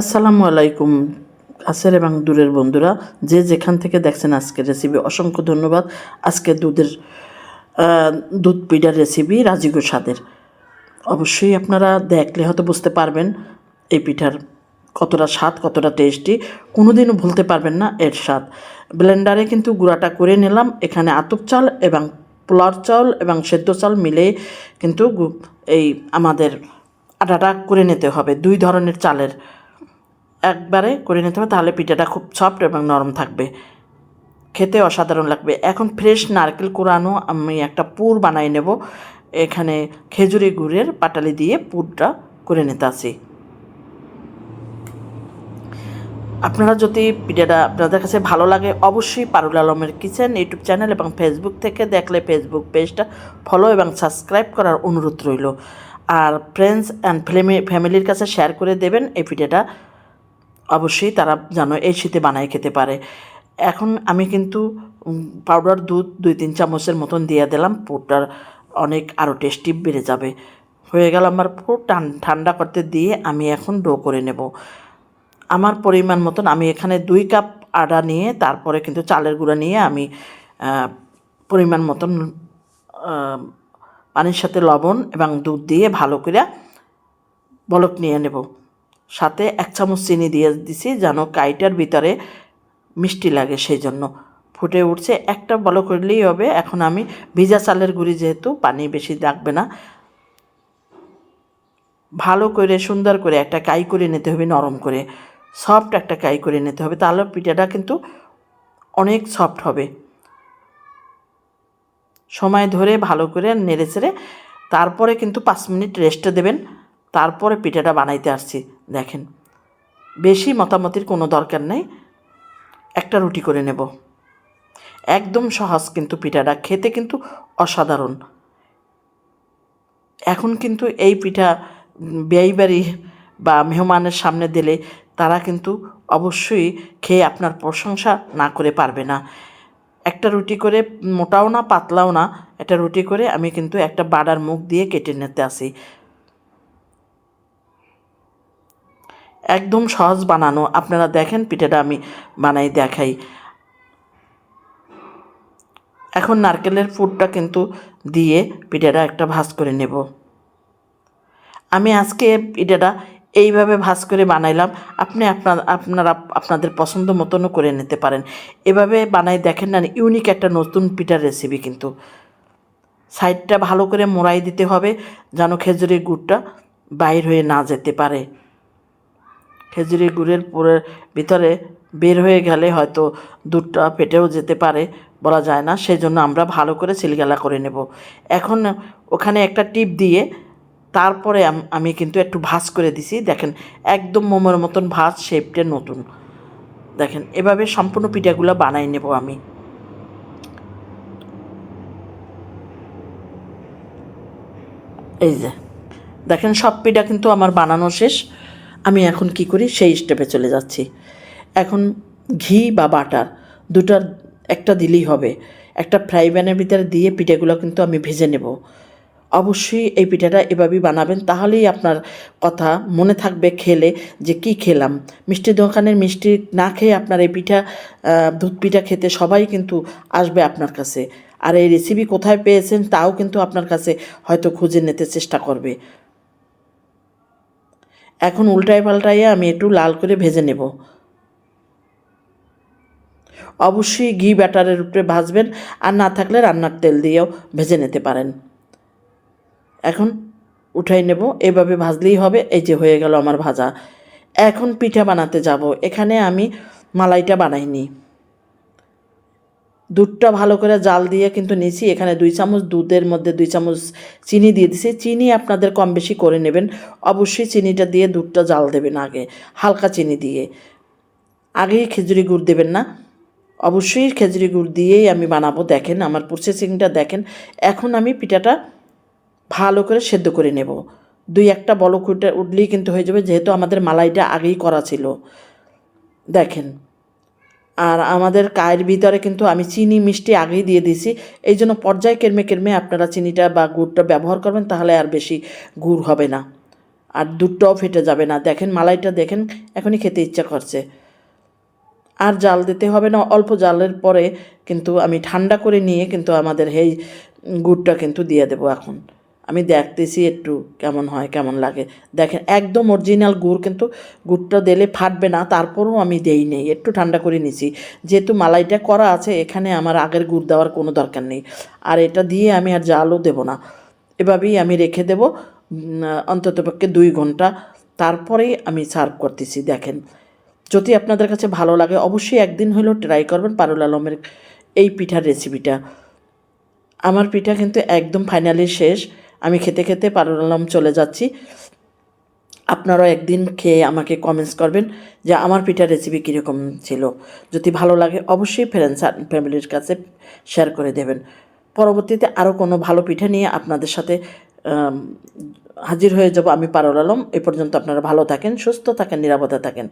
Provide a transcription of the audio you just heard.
আসসালামু আলাইকুম কাছের এবং দূরের বন্ধুরা। যে যেখান থেকে দেখছেন আজকের রেসিপি অসংখ্য ধন্যবাদ। আজকে দুধের দুধ পিঠার রেসিপি রাজিগো স্বাদের অবশ্যই আপনারা দেখলে হয়তো বুঝতে পারবেন এই পিঠার কতটা স্বাদ, কতটা টেস্টি কোনোদিনও ভুলতে পারবেন না এর স্বাদ। ব্লেন্ডারে কিন্তু গুঁড়াটা করে নিলাম। এখানে আতপ চাল এবং পোলার চাল এবং সেদ্ধ চাল মিলে কিন্তু এই আমাদের আটাটা করে নিতে হবে। দুই ধরনের চালের। একবারে করে নিতে হবে, তাহলে পিঠাটা খুব সফট এবং নরম থাকবে। খেতে অসাধারণ লাগবে। এখন ফ্রেশ নারকেল কোরানো আমি একটা পুর বানাই নেব। এখানে খেজুরি গুড়ের পাটালি দিয়ে পুরটা করে নিতে আসি আপনারা যদি ভিডিওটা আপনাদের কাছে ভালো লাগে, অবশ্যই পারুল আলমের কিচেন, ইউটিউব চ্যানেল এবং ফেসবুক থেকে দেখলে ফেসবুক পেজটা ফলো এবং সাবস্ক্রাইব করার অনুরোধ রইল। আর ফ্রেন্ডস অ্যান্ড ফ্যামিলির কাছে শেয়ার করে দেবেন এই ভিডিওটা অবশ্যই তারা যেন এই শীতে বানায় খেতে পারে। এখন আমি কিন্তু পাউডার দুধ দুই তিন চামচের মতন দিয়ে দিলাম, পুরটার অনেক আরও টেস্টি বেড়ে যাবে। হয়ে গেল আমার পুর ঠান্ডা করতে দিয়ে আমি এখন ডো করে নেব। আমার পরিমাণ মতন আমি এখানে দুই কাপ আটা নিয়ে, তারপরে কিন্তু চালের গুঁড়া নিয়ে আমি পরিমাণ মতন পানির সাথে লবণ এবং দুধ দিয়ে ভালো করে বলক নিয়ে নেব। সাথে এক চামচ চিনি দিয়ে দিছি যেন কাইটার ভিতরে মিষ্টি লাগে সেই জন্য ফুটে উঠছে, একটা বলক করলেই হবে। এখন আমি ভিজা চালের গুঁড়ি যেহেতু, পানি বেশি লাগবে না। ভালো করে, সুন্দর করে একটা কাই করে নিতে হবে, নরম করে। সফট একটা কাই করে নিতে হবে। তাহলে পিঠাটা কিন্তু অনেক সফট হবে। সময় ধরে ভালো করে নেড়ে চেড়ে, তারপরে কিন্তু পাঁচ মিনিট রেস্টে দেবেন। তারপরে পিঠাটা বানাইতে আসছি। দেখেন, বেশি মতামতির কোনো দরকার নেই, একটা রুটি করে নেব। একদম সহজ কিন্তু পিঠাটা, খেতে কিন্তু অসাধারণ। এখন কিন্তু এই পিঠা বিয়ে বাড়ি বা মেহমানের সামনে দিলে তারা কিন্তু অবশ্যই খেয়ে আপনার প্রশংসা না করে পারবে না। একটা রুটি করে মোটাও না, পাতলাও না, একটা রুটি করে আমি কিন্তু একটা বাড়ার মুখ দিয়ে কেটে নিতে আসি। একদম সহজ বানানো। আপনারা দেখেন, পিঠাটা আমি বানাই দেখাই। এখন নারকেলের ফুডটা কিন্তু দিয়ে পিঠেটা একটা ভাজ করে নেব। আমি আজকে পিঠেটা এইভাবে ভাজ করে বানাইলাম। আপনি আপনার, আপনারা আপনাদের পছন্দ মতনও করে নিতে পারেন। এভাবে বানাই দেখেন না, ইউনিক একটা নতুন পিঠার রেসিপি কিন্তু। সাইডটা ভালো করে মোড়াই দিতে হবে, যেন খেজুরের গুড়টা বাইর হয়ে না যেতে পারে। খেজুরি গুড়ের পুরের ভিতরে বের হয়ে গেলে হয়তো দুধটা পেটেও যেতে পারে বলা যায় না সেই জন্য আমরা ভালো করে সিলগালা করে নেব। এখন ওখানে একটা টিপ দিয়ে তারপরে আমি কিন্তু একটু ভাঁজ করে দিছি। দেখেন, একদম মোমোর মতন ভাঁজ শেপটা নতুন। দেখেন, এভাবে সম্পূর্ণ পিঠাগুলো বানাই নেব আমি। এই যে, দেখেন, সব পিঠা কিন্তু আমার বানানো শেষ। আমি এখন কি করি? সেই স্টেপে চলে যাচ্ছি। এখন ঘি বা বাটার দুটার একটা দিলেই হবে। একটা ফ্রাই প্যানের ভিতরে দিয়ে পিঠাগুলো কিন্তু আমি ভেজে নেব। অবশ্যই এই পিঠাটা এভাবেই বানাবেন, তাহলেই আপনার কথা মনে থাকবে খেলে যে কি খেলাম। মিষ্টি দোকানের মিষ্টি না খেয়ে আপনার এই পিঠা দুধ পিঠা খেতে সবাই কিন্তু আসবে আপনার কাছে। আর এই রেসিপি কোথায় পেয়েছেন, তাও কিন্তু আপনার কাছে হয়তো খুঁজে নিতে চেষ্টা করবে। এখন উল্টায় পাল্টাইয়ে আমি একটু লাল করে ভেজে নেব। অবশ্যই ঘি ব্যাটারের উপরে ভাজবেন আর না থাকলে রান্নার তেল দিয়েও ভেজে নিতে পারেন। এখন উঠাই নেব, এভাবে ভাজলেই হবে, এই যে হয়ে গেল আমার ভাজা। এখন পিঠা বানাতে যাব, এখানে আমি মালাইটা বানাইনি। দুধটা ভালো করে জাল দিয়ে কিন্তু নিয়েছি। এখানে দুই চামচ দুধের মধ্যে দুই চামচ চিনি দিয়ে দিছি। চিনি আপনাদের কম বেশি করে নেবেন। অবশ্যই চিনিটা দিয়ে দুধটা জাল দেবেন আগে, হালকা চিনি দিয়ে। আগেই খেজুরি গুড় দেবেন না। অবশ্যই খেজুরি গুড় দিয়েই আমি বানাবো। দেখেন, আমার প্রসেসিংটা দেখেন। এখন আমি পিঠাটা ভালো করে সেদ্ধ করে নেব। দুই একটা বলক উঠে উঠলেই কিন্তু হয়ে যাবে, যেহেতু আমাদের মালাইটা আগেই করা ছিল। দেখেন আর আমাদের কায়ের ভিতরে কিন্তু আমি চিনি, মিষ্টি আগেই দিয়ে দিয়েছি। এই জন্য পর্যায় কেরমে কেরমে আপনারা চিনিটা বা গুড়টা ব্যবহার করবেন, তাহলে আর বেশি গুড় হবে না। আর দুধটাও ফেটে যাবে না। দেখেন, মালাইটা দেখেন, এখনই খেতে ইচ্ছা করছে। আর জাল দিতে হবে না। অল্প জালের পরে কিন্তু আমি ঠান্ডা করে নিয়ে কিন্তু আমাদের এই গুড়টা কিন্তু দিয়ে দেবো এখন। আমি দেখতেছি একটু কেমন হয়, কেমন লাগে। দেখেন, একদম অরিজিনাল গুড় কিন্তু গুড়টা দিলে ফাটবে না, তারপরেও আমি দেই নেই, একটু ঠান্ডা করে নিছি। যেহেতু মালাইটা করা আছে, এখানে আমার আগের গুড় দেওয়ার কোনো দরকার নেই। আর এটা দিয়ে আমি আর জালও দেবো না। এভাবেই আমি রেখে দেব অন্ততপক্ষে দুই ঘণ্টা। তারপরেই আমি সার্ভ করতেছি, দেখেন। যদি আপনাদের কাছে ভালো লাগে, অবশ্যই একদিন হলেও ট্রাই করবেন পারুল আলমের এই পিঠার রেসিপিটা আমার পিঠা কিন্তু একদম ফাইনালি শেষ। আমি খেতে খেতে পারুল আলম চলে যাচ্ছি। আপনারাও একদিন খেয়ে আমাকে কমেন্টস করবেন যে আমার পিঠার রেসিপি কীরকম ছিল। যদি ভালো লাগে অবশ্যই ফ্রেন্ডস ফ্যামিলির কাছে শেয়ার করে দেবেন। পরবর্তীতে আরও কোনো ভালো পিঠা নিয়ে আপনাদের সাথে হাজির হয়ে যাব আমি পারুল আলম এ পর্যন্ত আপনারা ভালো থাকেন, সুস্থ থাকেন, নিরাপদে থাকেন।